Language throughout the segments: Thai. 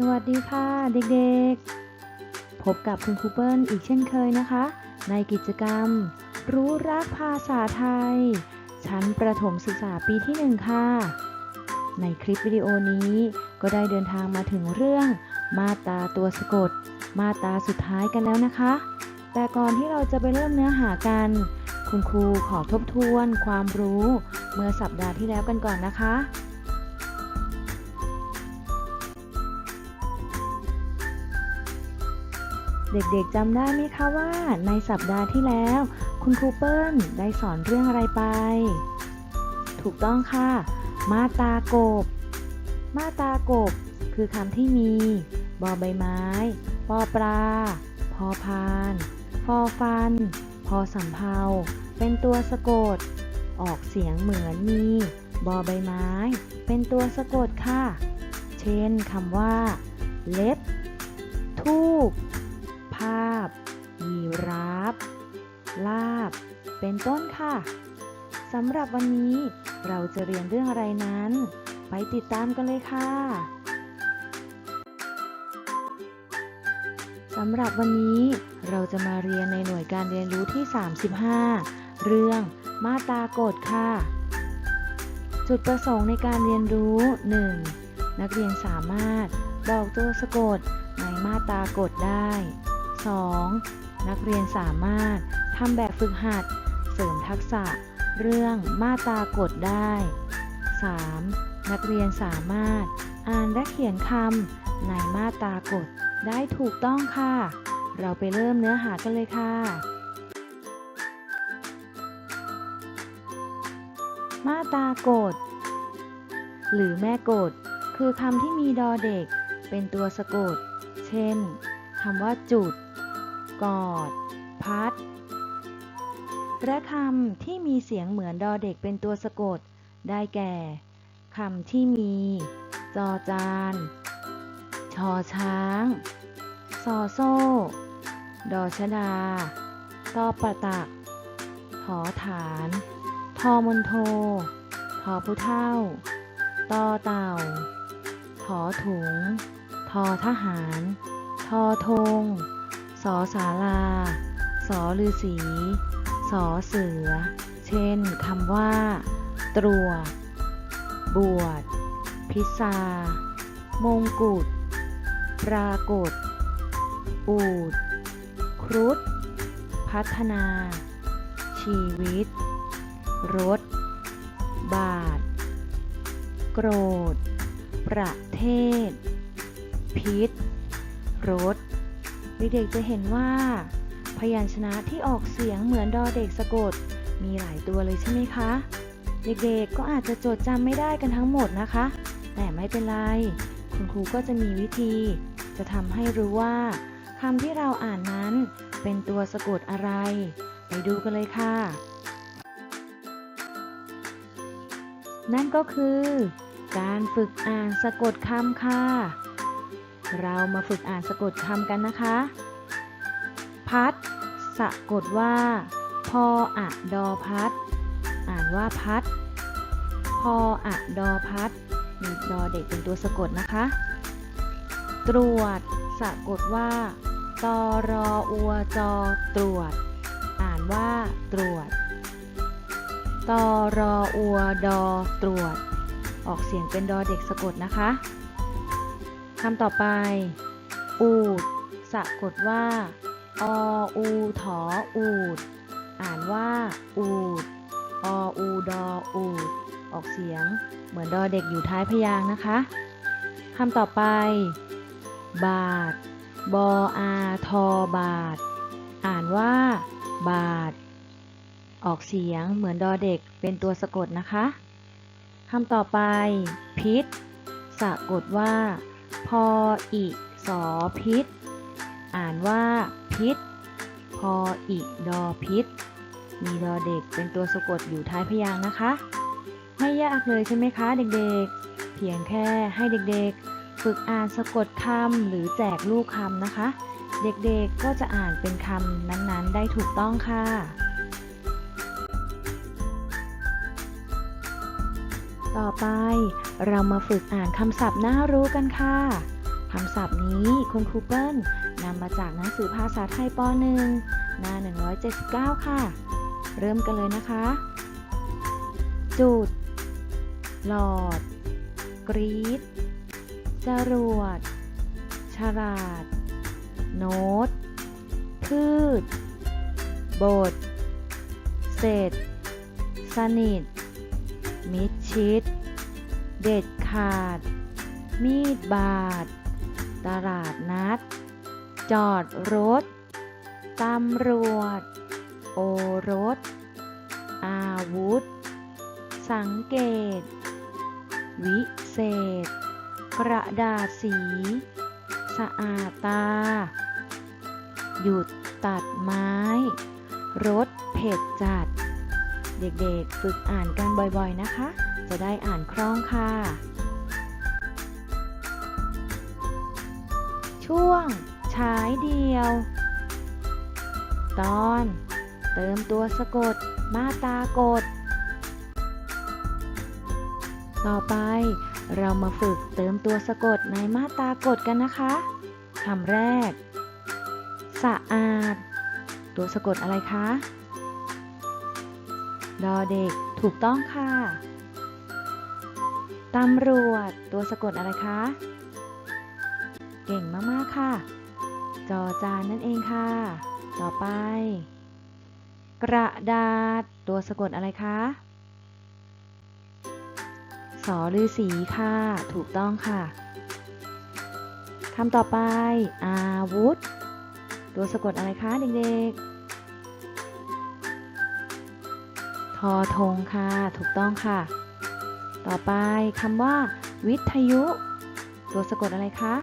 สวัสดีค่ะเด็กๆ พบกับคุณครูเปิ้ลอีกเช่นเคยนะคะ ในกิจกรรม รู้รักภาษาไทย ชั้นประถมศึกษาปีที่หนึ่งค่ะ ในคลิปวิดีโอนี้ก็ได้เดินทางมาถึงเรื่อง มาตาตัวสะกด มาตาสุดท้ายกันแล้วนะคะ แต่ก่อนที่เราจะไปเริ่มเนื้อหากัน คุณครูขอทบทวนความรู้ เมื่อสัปดาห์ที่แล้วกันก่อนนะคะ เด็กๆจำได้ไหมคะว่าในสัปดาห์ที่แล้ว คุณครูเปิ้ลได้สอนเรื่องอะไรไป ถูกต้องค่ะ มาตากบ มาตากบ คือคำที่มีบอใบไม้ ปอปลา พอพาน ฟอฟัน พอสำเพา เป็นตัวสะกด ออกเสียงเหมือนมีบอใบไม้ เป็นตัวสะกดค่ะ เช่นคำว่า เล็บ ทูบ ลาบ เป็นต้นค่ะสำหรับวันนี้เราจะเรียนเรื่องอะไรนั้น ไปติดตามกันเลยค่ะสำหรับวันนี้เราจะมาเรียนในหน่วยการเรียนรู้ที่ 35 เรื่องมาตรากฎค่ะ จุดประสงค์ในการเรียนรู้ 1. นักเรียนสามารถบอกตัวสะกดในมาตรากฎได้ 2. นักเรียนสามารถ ทำแบบฝึกหัด เสริมทักษะ เรื่องมาตรากฎได้ 3. นักเรียนสามารถ อ่านและเขียนคำในมาตรากฎได้ถูกต้องค่ะ เราไปเริ่มเนื้อหากันเลยค่ะ มาตรากฎหรือแม่กฎคือคำที่มีดอเด็ก เป็นตัวสะกด เช่นคำว่าจุด กอด พัด และคำที่มีเสียงเหมือนดอเด็กเป็นตัวสะกด ได้แก่คำที่มี จอจาน ชอช้าง ซอโซ่ ดอชดา ตอประตักถอฐาน ทอมนโททอผู้เท่า ตอเต่าถอถุง ทอทหาร ทอธง สอสาลา สอฤาษี สอเสือ เช่นคำว่า ตรวจ บวช พิซามงกุฎปรากฏ อูด ครุฑพัฒนา ชีวิต รถ บาท โกรธ ประเทศ พิษ รถ เด็กๆจะเห็นว่า พยัญชนะที่ออกเสียงเหมือนดอเด็กสะกด มีหลายตัวเลยใช่ไหมคะ เด็กๆก็อาจจะจดจำไม่ได้กันทั้งหมดนะคะ แต่ไม่เป็นไร คุณครูก็จะมีวิธี จะทำให้รู้ว่าคำที่เราอ่านนั้นเป็นตัวสะกดอะไร ไปดูกันเลยค่ะ นั่นก็คือ การฝึกอ่านสะกดคำค่ะ เรามาฝึกอ่านสะกดคำกันนะคะ พัดสะกดว่า พออะดอพัด อ่านว่าพัด พออะดอพัด มีดอเด็กเป็นตัวสะกดนะคะ ตรวจ สะกดว่าตอรออัวจอตรวจ อ่านว่าตรวจตอรออัวดอตรวจ ออกเสียงเป็นดอเด็กสะกดนะคะคำต่อไป อูด สะกดว่า ออูถออูด อ่านว่า อูด ออูดออูด ออกเสียง เหมือนดอเด็กอยู่ท้ายพยางค์นะคะคำต่อไป บาท บออาทอบาท อ่านว่า บาท ออกเสียงเหมือนดอเด็กเป็นตัวสะกดนะคะคำต่อไป พิษ สะกดว่า พออิสอพิษ อ่านว่าพิษ พออิดอพิษ มีดอเด็กเป็นตัวสะกดอยู่ท้ายพยางค์นะคะ ไม่ยากเลยใช่ไหมคะเด็กๆ เพียงแค่ให้เด็กๆ ฝึกอ่านสะกดคำหรือแจกลูกคำนะคะ เด็กๆก็จะอ่านเป็นคำนั้นๆ ได้ถูกต้องค่ะต่อไปเรามาฝึกอ่านคำศัพท์น่ารู้กันค่ะ คำศัพท์นี้คุณครูเปิ้ลำมาจากหนังสือภาษาไทยป .1 หน้า 179 ค่ะ เริ่มกันเลยนะคะ จุด หลอด กรีดจรวด ฉลาด โน้ต พืช บท เสร็จ สนิท มิดชิด เด็ดขาด มีดบาด ตลาดนัด จอดรถ ตำรวจ โอรส อาวุธ สังเกต วิเศษ กระดาษสี สะอาดตา หยุดตัดไม้ รสเผ็ดจัด เด็กๆ ฝึกอ่านกันบ่อยๆนะคะ จะได้อ่านคล่องค่ะช่วง ฉายเดียว ตอน เติมตัวสะกด มาตากด ต่อไปเรามาฝึกเติมตัวสะกดในมาตากดกันนะคะคำแรก สะอาด ตัวสะกดอะไรคะ ดอเด็กถูกต้องค่ะตำรวจ ตัวสะกดอะไรคะ เก่งมาก ๆ ค่ะ จอจานนั่นเองค่ะ ต่อไป กระดาษ ตัวสะกดอะไรคะสอฤาษีค่ะ ถูกต้องค่ะคำต่อไป อาวุธ ตัวสะกดอะไรคะเด็กๆ ทอทงค่ะ ถูกต้องค่ะ ต่อไปคำว่า วิทยุ ตัวสะกดอะไรคะ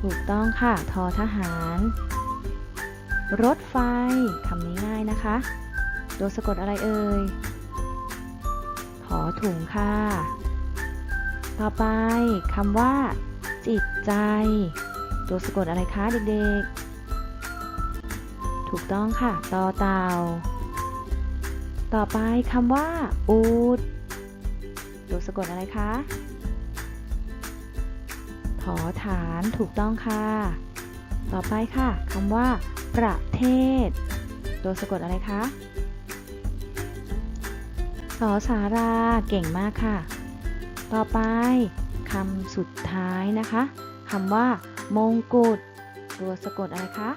ถูกต้องค่ะ ทอทหาร รถไฟ คำนี้ง่ายนะคะ ตัวสะกดอะไรเอ่ยขอถุงค่ะ ต่อไปคำว่า จิตใจ ตัวสะกดอะไรคะเด็กๆ ถูกต้องค่ะ ต่อเต่า ต่อไปคำว่า อูด ตัวสะกดอะไรคะ อฐานถูกต้องค่ะ ต่อไปค่ะคำว่า ประเทศ ตัวสะกดอะไรคะสอสาราเก่งมากค่ะ ต่อไปคำสุดท้ายนะคะคำว่า มงกุฎตัวสะกดอะไรคะ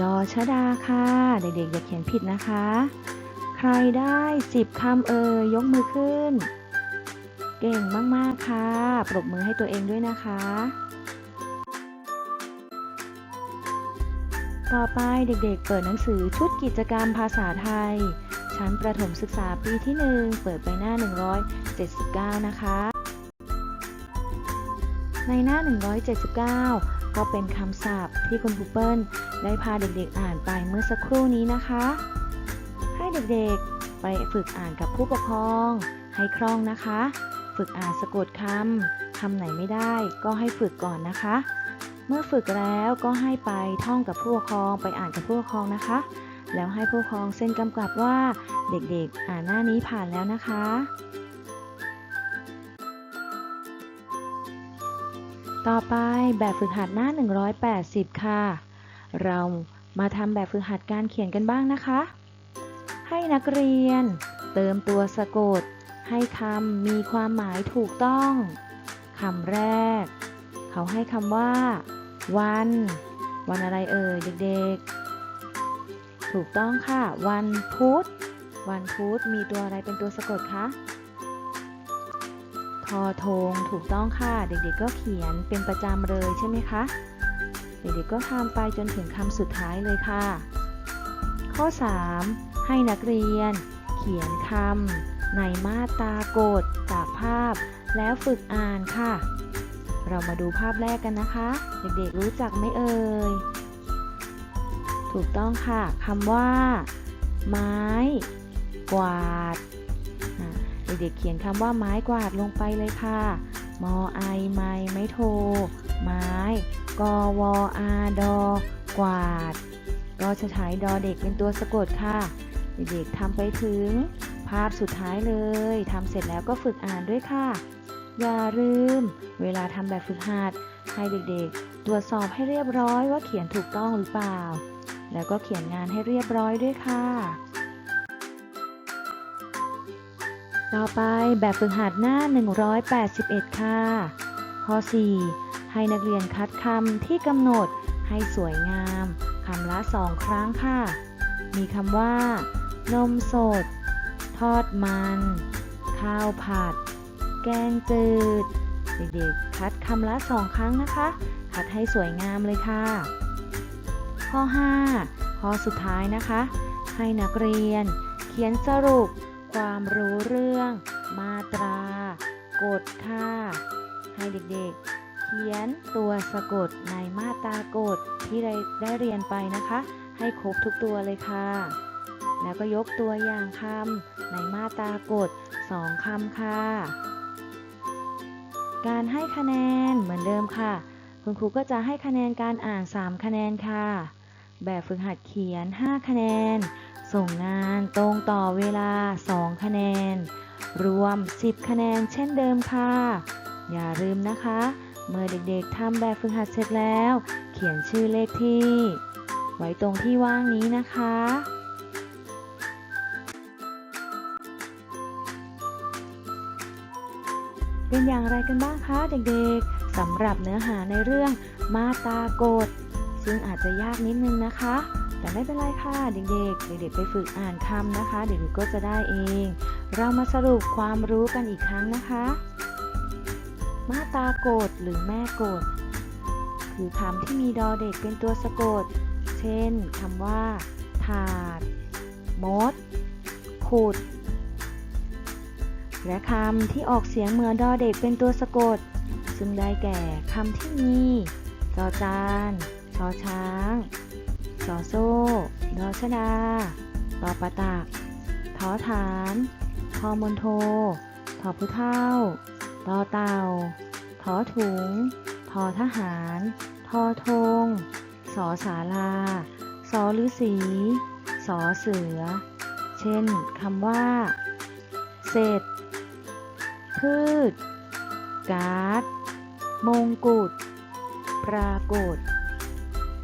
ดอชดาค่ะ เด็กๆอย่าเขียนผิดนะคะ ใครได้10คำเอ่ยยกมือขึ้น เก่งมาก ๆ ค่ะ ปรบมือให้ตัวเองด้วยนะคะ ต่อไปเด็กๆ เปิดหนังสือชุดกิจกรรมภาษาไทย ชั้นประถมศึกษาปีที่ 1 เปิดไปหน้า 179 นะคะ ในหน้า 179 ก็เป็นคำศัพท์ที่คุณครูเปิลได้พาเด็กๆ อ่านไปเมื่อสักครู่นี้นะคะ ให้เด็กๆ ไปฝึกอ่านกับผู้ปกครองให้คล่องนะคะ ฝึกอ่านสะกดคำ คำไหนไม่ได้ก็ให้ฝึกก่อนนะคะ เมื่อฝึกแล้วก็ให้ไปท่องกับผู้ปกครองไปอ่านกับผู้ปกครองนะคะ แล้วให้ผู้ปกครองเซ็นกำกับว่าเด็กๆ อ่านหน้านี้ผ่านแล้วนะคะ ต่อไปแบบฝึกหัดหน้า 180 ค่ะ เรามาทำแบบฝึกหัดการเขียนกันบ้างนะคะ ให้นักเรียนเติมตัวสะกด ให้คำมีความหมายถูกต้องคำแรก เขาให้คำว่า วัน วันอะไรเอ่ยเด็กๆ ถูกต้องค่ะ วันพุธวันพุธมีตัวอะไรเป็นตัวสะกดคะทอทงถูกต้องค่ะ เด็กๆก็เขียนเป็นประจำเลยใช่ไหมคะ เด็กๆก็ทำไปจนถึงคำสุดท้ายเลยค่ะ ข้อ 3 ให้นักเรียน เขียนคำ ในมาตรากฎจากภาพ แล้วฝึกอ่านค่ะ เรามาดูภาพแรกกันนะคะ เด็กๆรู้จักไหมเอ่ย ถูกต้องค่ะคำว่า ไม้ กวาดเด็กๆเขียนคำว่าไม้กวาดลงไปเลยค่ะ มอไอไม้ไม้โท ไม้ กอวออาดอกวาด ก็จะใช้ดอเด็กเป็นตัวสะกดค่ะ เด็กๆทำไปถึง ภาพสุดท้ายเลยทำเสร็จแล้วก็ฝึกอ่านด้วยค่ะ อย่าลืม เวลาทำแบบฝึกหัดให้เด็กๆ ตรวจสอบให้เรียบร้อยว่าเขียนถูกต้องหรือเปล่า แล้วก็เขียนงานให้เรียบร้อยด้วยค่ะ ต่อไปแบบฝึกหัดหน้า 181 ค่ะ ข้อ 4 ให้นักเรียนคัดคำที่กำหนดให้สวยงามคำละสองครั้งค่ะ มีคำว่า นมสด ทอดมัน ข้าวผัด แกงจืด เด็กๆ คัดคำละสองครั้งนะคะ คัดให้สวยงามเลยค่ะ ข้อ 5 ข้อสุดท้ายนะคะ ให้นักเรียน เขียนสรุป ความรู้เรื่อง มาตรา กฎค่ะให้เด็กๆ เขียนตัวสะกดในมาตรากฎที่ได้เรียนไปนะคะ ให้ครบทุกตัวเลยค่ะ แล้วก็ยกตัวอย่างคำในมาตรากฎสองคำค่ะ การให้คะแนนเหมือนเดิมค่ะ คุณครูก็จะให้คะแนนการอ่าน 3 คะแนนค่ะ แบบฝึกหัดเขียน 5 คะแนน ส่งงานตรงต่อเวลา 2 คะแนน รวม 10 คะแนนเช่นเดิมค่ะ อย่าลืมนะคะ เมื่อเด็กๆทำแบบฝึกหัดเสร็จแล้ว เขียนชื่อเลขที่ ไว้ตรงที่ว่างนี้นะคะ เป็นอย่างไรกันบ้างคะเด็กๆสำหรับเนื้อหาในเรื่องมาตาโกฎซึ่งอาจจะยากนิดนึงนะคะ แต่ไม่เป็นไรค่ะเด็กๆ เด็กๆไปฝึกอ่านคำนะคะ เด็กๆก็จะได้เอง เรามาสรุปความรู้กันอีกครั้งนะคะ มาตาโกฎหรือแม่โกฎคือคำที่มีดอเด็กเป็นตัวสะกด เช่นคำว่า ถาด มด ขุด และคำที่ออกเสียงเหมือนดอเด็กเป็นตัวสะกด ซึ่งได้แก่คำที่มีจอจานชอช้างสอโซ่ดอชดาตอปะตักทอฐานทอมนโททอผู้เท่าตอเต่าทอถุงทอทหาร ทอธงสอสาลาสอฤาษีสอเสือ เช่นคำว่า เสร็จ พืช การ์ด มงกุฎ ปรากฏ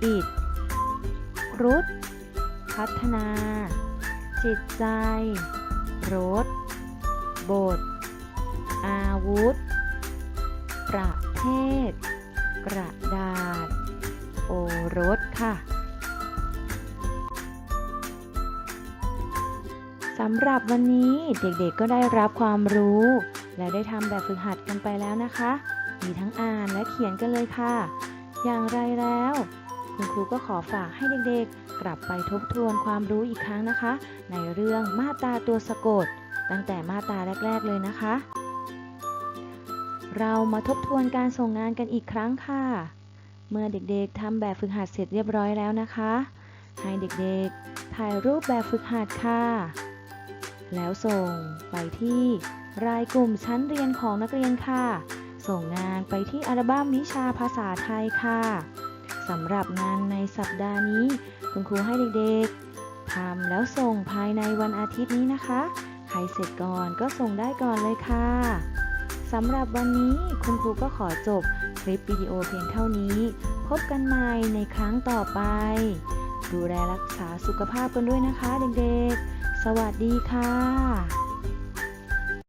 อิดรุดพัฒนา จิตใจ รถ บท อาวุธ ประเทศ กระดาษ โอรสค่ะสำหรับวันนี้เด็กๆก็ได้รับความรู้ และได้ทำแบบฝึกหัดกันไปแล้วนะคะ มีทั้งอ่านและเขียนกันเลยค่ะ อย่างไรแล้ว คุณครูก็ขอฝากให้เด็กๆ กลับไปทบทวนความรู้อีกครั้งนะคะ ในเรื่องมาตราตัวสะกด ตั้งแต่มาตราแรก ๆ เลยนะคะ เรามาทบทวนการส่งงานกันอีกครั้งค่ะ เมื่อเด็กๆทำแบบฝึกหัดเสร็จเรียบร้อยแล้วนะคะ ให้เด็กๆ ถ่ายรูปแบบฝึกหัดค่ะ แล้วส่งไปที่ รายกลุ่มชั้นเรียนของนักเรียนค่ะ ส่งงานไปที่อัลบั้มวิชาภาษาไทยค่ะสำหรับงานในสัปดาห์นี้ คุณครูให้เด็กๆทำแล้วส่งภายในวันอาทิตย์นี้นะคะ ใครเสร็จก่อนก็ส่งได้ก่อนเลยค่ะสำหรับวันนี้คุณครูก็ขอจบคลิปวิดีโอเพียงเท่านี้ พบกันใหม่ในครั้งต่อไป ดูแลรักษาสุขภาพกันด้วยนะคะเด็กๆ สวัสดีค่ะ